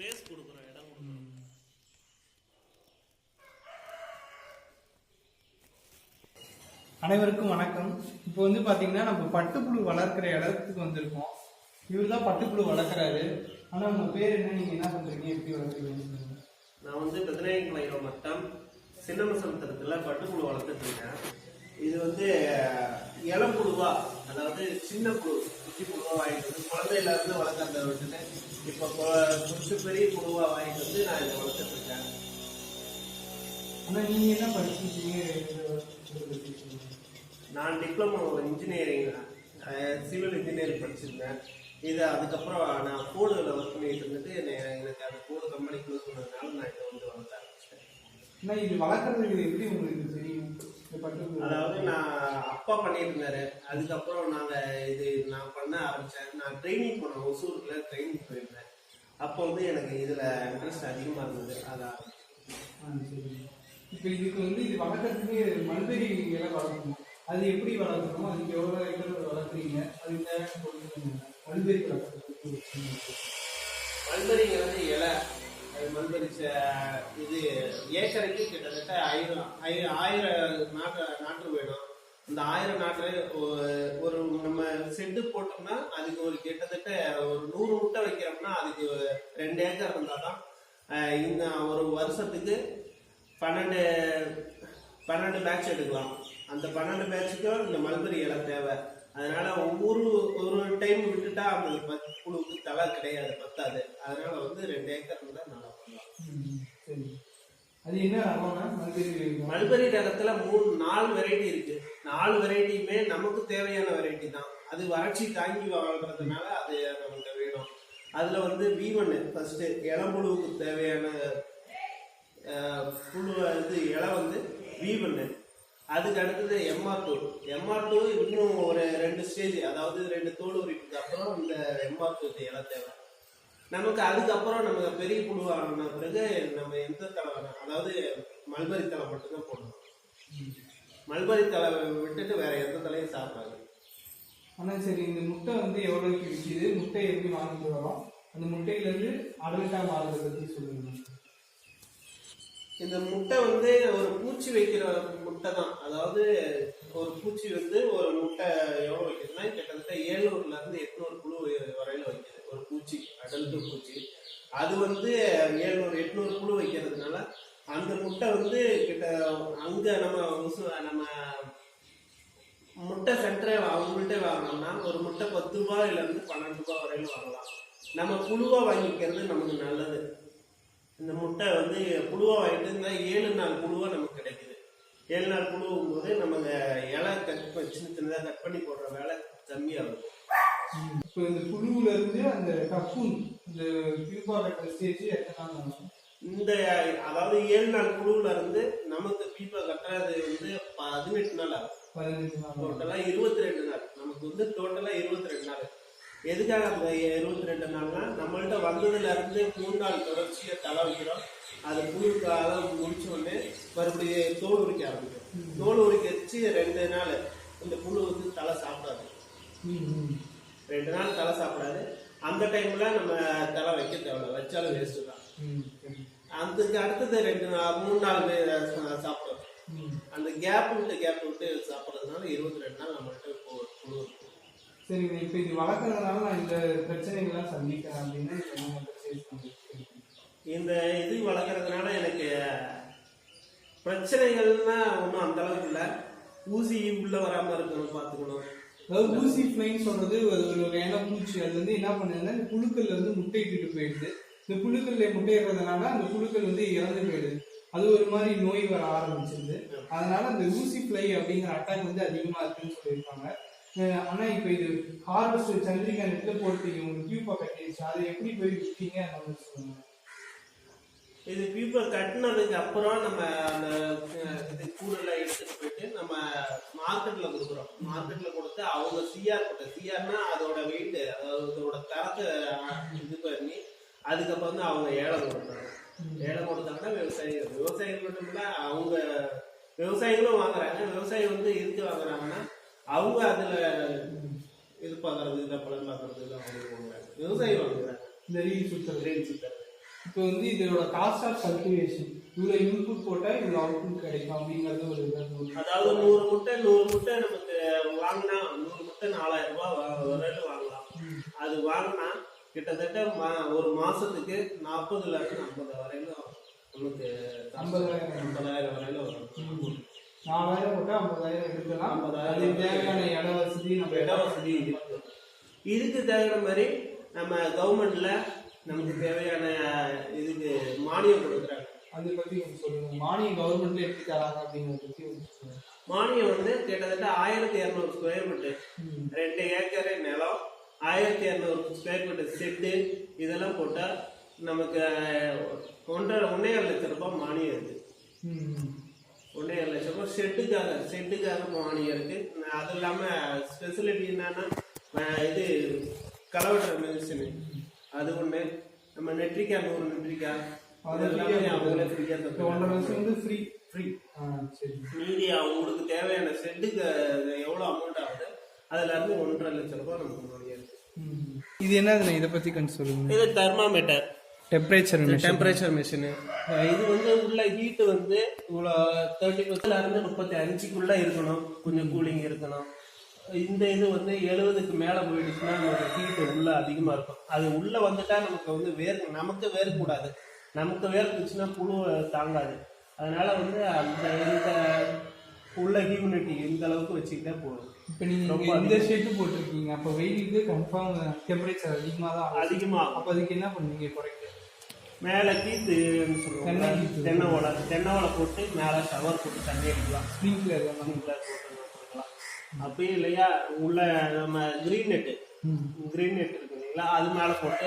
Space கொடுக்குறோம் இடம் கொடுக்குறோம் அனைவருக்கும் வணக்கம். இப்போ வந்து பாத்தீங்கன்னா நம்ம பட்டுப்புழு வளர்க்குற இடத்துக்கு வந்திருக்கோம். இவர் தான் பட்டுப்புழு வளர்க்குறாரு. ஆனா உங்க பேர் என்ன? நீங்க என்ன பண்றீங்க? எப்படி வளர்க்குறீங்க? நான் வந்து பதினாயிரம் மட்டம் சின்னமசமுத்திரத்தில் பட்டுப்புழு வளர்த்துட்டு இருக்கேன். இது வந்து இளம் புழுவா அதாவது சின்ன புழு குட்டி புழுவா வாங்கிட்டு குழந்தையில இருந்து வளர்க்கறத விட்டுட்டு இப்போ கொஞ்சம் பெரிய புழுவா வாங்கிட்டு வந்து நான் இதை வளர்த்துட்டு இருக்கேன். ஆனா நீங்க என்ன படிச்சிருக்கீங்க நான் டிப்ளமோ இன்ஜினியரிங் சிவில் இன்ஜினியரிங் படிச்சிருந்தேன். இது அதுக்கப்புறம் நான் ஃபோர்டில் ஒர்க் பண்ணிட்டு இருந்துட்டு எனக்கு அந்த ஃபோர்டு கம்பெனி க்ளோஸ் பண்ணதுனால நான் இதை வந்து வளர்த்த ஆரம்பிச்சிட்டேன் ஆனா இது வளர்க்குறது எப்படி உங்களுக்கு தெரியும்? அதாவது நான் அப்பா பண்ணிட்டு இருந்தாரு அதுக்கப்புறம் நாங்க இது நான் பண்ண ஆரம்பிச்சேன். நான் ட்ரைனிங் போனேன் ஒசூருக்குள்ள ட்ரைனிங் போயிருந்தேன். அப்போ வந்து எனக்கு இதுல இன்ட்ரெஸ்ட் அதிகமா இருந்தது. அதான். இப்போ இதுக்கு வந்து இது வளர்க்கறதுக்கு மல்பெரி இலை வளர்க்கணும். அது எப்படி வளர்க்கணும் அதுக்கு எவ்வளோ ஏக்கர் வளர்க்குறீங்க அதுக்கு தேவையான பொருட்கள் மல்பெரி இது. மல்பரிங்கிறது இலை. அது மல்பரி இது ஏக்கருக்கு கிட்டத்தட்ட ஆயிரம் ஆயிரம் ஆயிரம் நாட்டு நாற்று வேணும் இந்த ஆயிரம் ஒ- ஒரு நம்ம செட்டு போட்டோம்னா அதுக்கு ஒரு கிட்டத்தட்ட ஒரு நூறு முட்டை வைக்கிறோம்னா அதுக்கு ரெண்டு ஏக்கர் இருந்தால் தான் இந்த ஒரு வருஷத்துக்கு பன்னெண்டு பன்னெண்டு பேட்ச் எடுக்கலாம். அந்த பன்னெண்டு பேட்சுக்கும் இந்த மல்பரி இலை தேவை. அதனால ஒவ்வொரு ஒரு டைம் விட்டுட்டா அந்த பத்து புழுவுக்கு தலை கிடையாது பத்தாது. அதனால வந்து ரெண்டு ஏக்கர் இருந்தா நல்லா பண்ணலாம். அது என்ன ரகம்னா மல்பெரி மல்பரி ரகத்துல மூணு நாலு வெரைட்டி இருக்கு. நாலு வெரைட்டியுமே நமக்கு தேவையான வெரைட்டி தான். அது வறட்சி தாங்கி வாழ்றதுனால அது நமக்கு வேணும். அதில் வந்து வீவன் ஃபர்ஸ்ட் இளம்புழுவுக்கு தேவையான புழு இது இலை வந்து வீவன் அதுக்கு அடுத்தது எம்ஆர் டூ எம்ஆர் டூ இன்னும் ஒரு ரெண்டு ஸ்டேஜ் அதாவது ரெண்டு தோல் உரிப்புக்கு அப்புறம் இந்த எம்ஆர் டூ இலை தேவை. நமக்கு அதுக்கப்புறம் நம்ம பெரிய புழு ஆன பிறகு நம்ம எந்த தலை அதாவது மல்பரி தலை மட்டும்தான் போடணும். மல்பரி தலை விட்டுட்டு வேற எந்த தலையும் சாப்பிடாது. ஆனா சரி இந்த முட்டை வந்து எவ்வளவுக்கு விற்கிது முட்டை எப்படி வாங்கிட்டு வரோம் அந்த முட்டையில இருந்து அடல்ட்டா மாறுறத பத்தி சொல்லுங்க. இந்த முட்டை வந்து ஒரு பூச்சி வைக்கிற முட்டை தான். அதாவது ஒரு பூச்சி வந்து ஒரு முட்டை எவ்வளவு வைக்குதுன்னா கிட்டத்தட்ட ஏழுநூறுல இருந்து எட்நூறு புழு வரையில வைக்குது. ஒரு பூச்சி அடல்ட் பூச்சி. அது வந்து ஏழுநூறு எட்நூறு புழு வைக்கிறதுனால அந்த முட்டை வந்து கிட்ட அங்க நம்ம நம்ம முட்டை சென்டரே அவங்கள்ட்ட வாங்கினோம்னா ஒரு முட்டை பத்து ரூபாயிலேருந்து பன்னெண்டு ரூபாய் வரையிலும் வாங்கலாம். நம்ம புழுவா வாங்கிக்கிறது நமக்கு நல்லது. இந்த முட்டை வந்து புழுவா வாங்கிட்டு இருந்தா ஏழு நாள் புழுவா நமக்கு கிடைக்குது. ஏழு நாள் புழுவும் போது நம்ம இலை கட் பண்ணி சின்ன சின்னதாக கட் பண்ணி போடுற வேலை இருக்கும் இப்போ இந்த புழுவுல இருந்து அந்த கப்புன் இந்த பியூபா ஸ்டேஜ் எத்தனை நாள் ஆகும் இந்த அதாவது ஏழு நாள் புழுவுல இருந்து நமக்கு பீப்பா கட்டுறது வந்து பதினெட்டு நாள் ஆகும். பதினஞ்சு நாள். ஆகும். டோட்டலா இருபத்தி ரெண்டு நாள். நமக்கு வந்து டோட்டலா இருபத்தி ரெண்டு நாள். எதுக்காக அந்த இருபத்தி ரெண்டு நாள்னா நம்மள்ட்ட வந்ததுல இருந்து மூணு நாள் தொடர்ச்சியா தலை வைக்கிறோம் அது புழு காலம் முடிச்ச உடனே மறுபடியும் தோல் உரிக்க ஆரம்பிக்கும். தோல் உரிக்க வச்சு ரெண்டு நாள் இந்த புழு வந்து தலை சாப்பிடாது. ரெண்டு நாள் தலை சாப்பிடாது. அந்த டைம்ல நம்ம தலை வைக்க தேவையில்ல. வச்சாலும் வேஸ்ட் தான். அதுக்கு அடுத்தது ரெண்டு நாள் மூணு நாள் வே- சாப்பிடும் ம். அந்த கேப் விட்டு கேப் விட்டு சாப்பிட்றதுனால இருபத்தி ரெண்டு நாள் நம்மள்ட்ட பு- புழு சரி இப்போ இது வளர்க்கறதுனால நான் இந்த பிரச்சனைகள்லாம் சந்திக்கிறேன் அப்படின்னா இந்த இது வளர்க்குறதுனால எனக்கு பிரச்சனைகள்னா ஒன்றும் அந்த அளவுக்கு இல்லை. ஊசி உள்ள வராம இருக்கணும் பார்த்துக்கணும். அதாவது ஊசி ஃப்ளைன்னு சொல்றது ஒரு வகையான பூச்சி அது வந்து என்ன பண்ணுதுன்னா புழுக்கள்ல வந்து முட்டையிட்டு போயிடுது. இந்த புழுக்கள்ல முட்டையிடுறதுனால அந்த புழுக்கள் வந்து இறந்து போயிடுது. அது ஒரு மாதிரி நோய் வர ஆரம்பிச்சிருது. அதனால அந்த ஊசி ஃப்ளை அப்படிங்கிற அட்டாக் வந்து அதிகமா இருக்குன்னு சொல்லியிருக்காங்க. ஆனா இப்ப இது ஹார்வெஸ்ட் சந்திரிகா நெட்ல போட்டீங்க உங்களுக்கு கியூபா கட்டிடுச்சு அதை எப்படி போய் விட்டீங்க அப்படின்னு சொல்லுங்க. இது பியூப்பா கட்டினதுக்கு அப்புறம் நம்ம அந்த இது கூடெல்லாம் எடுத்துட்டு போயிட்டு நம்ம மார்க்கெட்ல கொடுக்குறோம். மார்க்கெட்ல கொடுத்து அவங்க சிஆர் போட்ட சிஆர்னா அதோட வெயிட் அதாவது அதோட தரத்தை இது பண்ணி அதுக்கப்புறம் வந்து அவங்க ஏலம் கொடுக்குறாங்க ஏலம் கொடுத்தாங்கன்னா விவசாயிகள். விவசாயிகள் மட்டும் இல்ல அவங்க விவசாயிகளும் வாங்குறாங்க. விவசாயி வந்து எதுக்கு வாங்குறாங்கன்னா அவங்க அதுல இது பார்க்கறது இல்லை பலன் பார்க்கறது அவங்க வாங்குறாங்க. விவசாயி வாங்குறாங்க. இந்த ரீல் சுத்தல் ரீல் சுத்தறது. இப்போ வந்து இதோட காஸ்ட் ஆஃப் கல்டிவேஷன் இவ்வளோ இன்புட் போட்டால் இவ்வளோ அவுட்புட் கிடைக்கும் அப்படிங்கிறது ஒரு அதாவது நூறு முட்டை நூறு முட்டை நமக்கு வாங்கினா நூறு முட்டை நாலாயிரம் ரூபாய் வ- வரையில வாங்கலாம். அது வாங்கினா கிட்டத்தட்ட மா- ஒரு மாசத்துக்கு நாற்பதுல இருந்து ஐம்பது வரையிலும் நமக்கு ஐம்பதாயிரம். ஐம்பதாயிரம் வரையில வரும். நாலாயிரம் போட்டால் ஐம்பதாயிரம் எடுக்கலாம். ஐம்பதாயிரம். தேவையான இட வசதி நம்ம இட வசதி இதுக்கு தகுந்த மாதிரி நம்ம கவர்மெண்ட்ல நமக்கு தேவையான இதுக்கு மானியம் கொடுக்குறாங்க. அதை பற்றி கொஞ்சம் சொல்லுங்க. மானியம் கவர்மெண்ட்ல எப்படி தராங்க அப்படிங்கிறத பற்றி மானியம் வந்து கிட்டத்தட்ட ஆயிரத்தி இரநூறு ஸ்கொயர் ஃபீட்டு. ரெண்டு ஏக்கர் நிலம் ஆயிரத்தி இரநூறு ஸ்கொயர் ஃபீட் செட்டு இதெல்லாம் போட்டால் நமக்கு ஒன்றரை ஒன்றே லட்சம் ரூபாய் மானியம் இருக்கு ம். ஒன்றே லட்சம் ரூபாய் ஷெட்டுக்காக ஷெட்டுக்காக மானியம் இருக்கு. அது இல்லாமல் ஸ்பெசிலிட்டி என்னன்னா இது கலவட்ட மெடிசனு அது ஒன்று நம்ம நெட்ரிக்கா நூறு நெட்ரிக்கா மீதி அவங்களுக்கு தேவையான செட்டுக்கு எவ்வளோ அமௌண்ட் ஆகுது அதுல இருந்து ஒன்றரை லட்சம் ரூபாய் நமக்கு. இது என்னதுண்ணே? இதை பற்றி கொஞ்சம் சொல்லுங்க. இது தெர்மாமீட்டர் டெம்பரேச்சர் டெம்பரேச்சர் மிஷினு இது வந்து உள்ள ஹீட் வந்து இவ்வளோ தேர்ட்டி பர்சன்ட்ல இருந்து முப்பத்தி அஞ்சுக்குள்ள இருக்கணும். கொஞ்சம் கூலிங் இருக்கணும். இந்த இது வந்து எழுபதுக்கு மேலே போயிடுச்சுன்னா நமக்கு ஹீட் உள்ள அதிகமாக இருக்கும். அது உள்ள வந்துட்டா நமக்கு வந்து வேர் நமக்கு வேர்க்கூடாது நமக்கு வேர்க்குச்சுன்னா புழு தாங்காது. அதனால வந்து அந்த இந்த உள்ள ஹியூமினிட்டி இந்த அளவுக்கு வச்சுக்கிட்டா போதும். இப்போ நீங்கள் இந்த ஷேட்டு போட்டிருக்கீங்க. அப்போ வெயிலுக்கு கன்ஃபார்ம் டெம்பரேச்சர் அதிகமாக தான் அதிகமாக அப்போ அதுக்கு என்ன பண்ணுவீங்க குறைக்க மேலே கீத்து. தென்னை ஓலை தென்னை ஓலை போட்டு மேலே ஷவர் போட்டு தண்ணி அடிக்கலாம். ஸ்ப்ரிங்க்லர் ஸ்ப்ரிங்க்லர் போட்டு கொடுக்கலாம் அப்படியே இல்லையா? உள்ள நம்ம கிரீன் நெட்டு கிரீன் நெட் இருக்கு இல்லைங்களா? அது மேலே போட்டு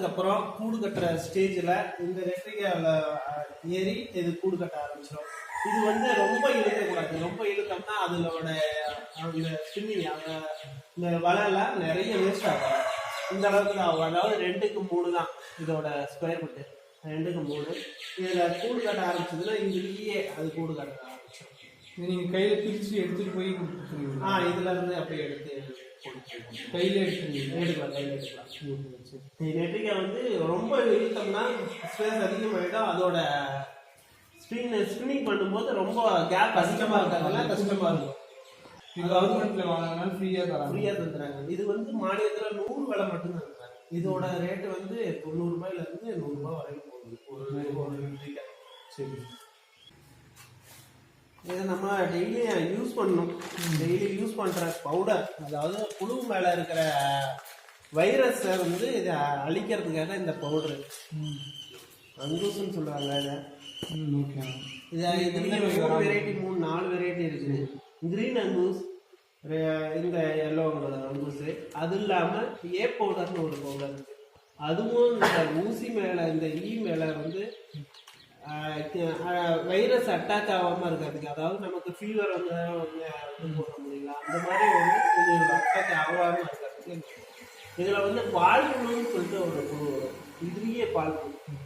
வளர்ந்ததுக்கு அப்புறம் கூடு கட்டுற ஸ்டேஜில் இந்த வெற்றிக்காயில் ஏறி இது கூடு கட்ட ஆரம்பிச்சிடும் இது வந்து ரொம்ப இழுக்கக்கூடாது. ரொம்ப இழுத்தோம்னா அதோட அந்த ஸ்பின்னிங் அந்த இந்த வலையெல்லாம் நிறைய வேஸ்ட் ஆகும். இந்த அளவுக்கு தான் ஆகும். அதாவது ரெண்டுக்கு மூணு தான் இதோட ஸ்கொயர் ஃபீட்டு ரெண்டுக்கு மூணு. இதில் கூடு கட்ட ஆரம்பிச்சதுன்னா இதுலேயே அது கூடு கட்ட ஆரம்பிச்சிடும் நீங்கள் கையில் பிரித்து எடுத்துகிட்டு போய் ஆ இதுல இருந்து அப்படியே எடுத்து கையில் எடுத்துருவீங்க எடுக்கலாம் கையில் எடுக்கலாம் வந்து ரொம்ப இழுத்தோம்னா ஸ்பேஸ் அதிகமாகிடும் அதோட ஸ்பின் ஸ்பின்னிங் பண்ணும்போது ரொம்ப கேப் அதிகமாக இருக்கிறதுனால கஷ்டமாக இருக்கும். இது கவர்மெண்ட்ல வாங்கினாலும் ஃப்ரீயாக தராங்க. ஃப்ரீயாக தந்துடுறாங்க இது வந்து மானியத்தில் நூறு விலை மட்டும்தான் தந்துறாங்க. இதோட ரேட்டு வந்து தொண்ணூறு ரூபாயில இருந்து நூறு ரூபாய் வரைக்கும் போகுது. ஒரு ஒரு சரி. இதை நம்ம டெய்லி யூஸ் பண்ணணும். டெய்லி யூஸ் பண்ணுற பவுடர் அதாவது புழு மேலே இருக்கிற வைரஸை வந்து இதை அழிக்கிறதுக்காக இந்த பவுடரு ம். அங்கூஸ்ன்னு சொல்கிறாங்க இதை. ஓகே இதை மூணு வெரைட்டி மூணு நாலு வெரைட்டி இருக்குது. கிரீன் அங்கூஸ் இந்த எல்லோ அங்கூஸ் அது இல்லாமல் ஏ பவுடர்னு ஒரு பவுடர் இருக்கு. அதுவும் இந்த ஊசி மேலே இந்த ஈ மேலே வந்து வைரஸ் அட்டாக் ஆகாமல் இருக்கிறதுக்கு அதாவது நமக்கு ஃபீவர் வந்து இது போட முடியல. அந்த மாதிரி வந்து இது அட்டாக் ஆகாமல் இருக்கிறதுக்கு இதில் வந்து பால் சொல்லிட்டு ஒரு குழு வரும். இதுலேயே பால்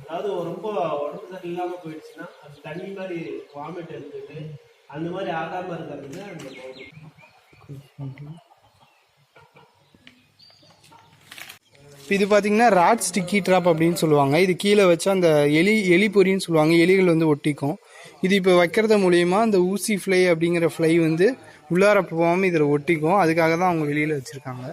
அதாவது ரொம்ப உடம்பு சரியில்லாமல் போயிடுச்சுன்னா அது தண்ணி மாதிரி வாமிட் எடுத்துட்டு அந்த மாதிரி ஆகாமல் இருக்கிறதுக்கு அந்த இப்போ இது பார்த்தீங்கன்னா ராட் ஸ்டிக்கி ட்ராப் அப்படின்னு சொல்லுவாங்க. இது கீழே வச்சா அந்த எலி எலி பொறின்னு சொல்லுவாங்க. எலிகள் வந்து ஒட்டிக்கும். இது இப்போ வைக்கிறது மூலயமா அந்த ஊசி ஃப்ளை அப்படிங்கிற ஃப்ளை வந்து உள்ளார போகாமல் இதில் ஒட்டிக்கும். அதுக்காக தான் அவங்க வெளியில் வச்சுருக்காங்க.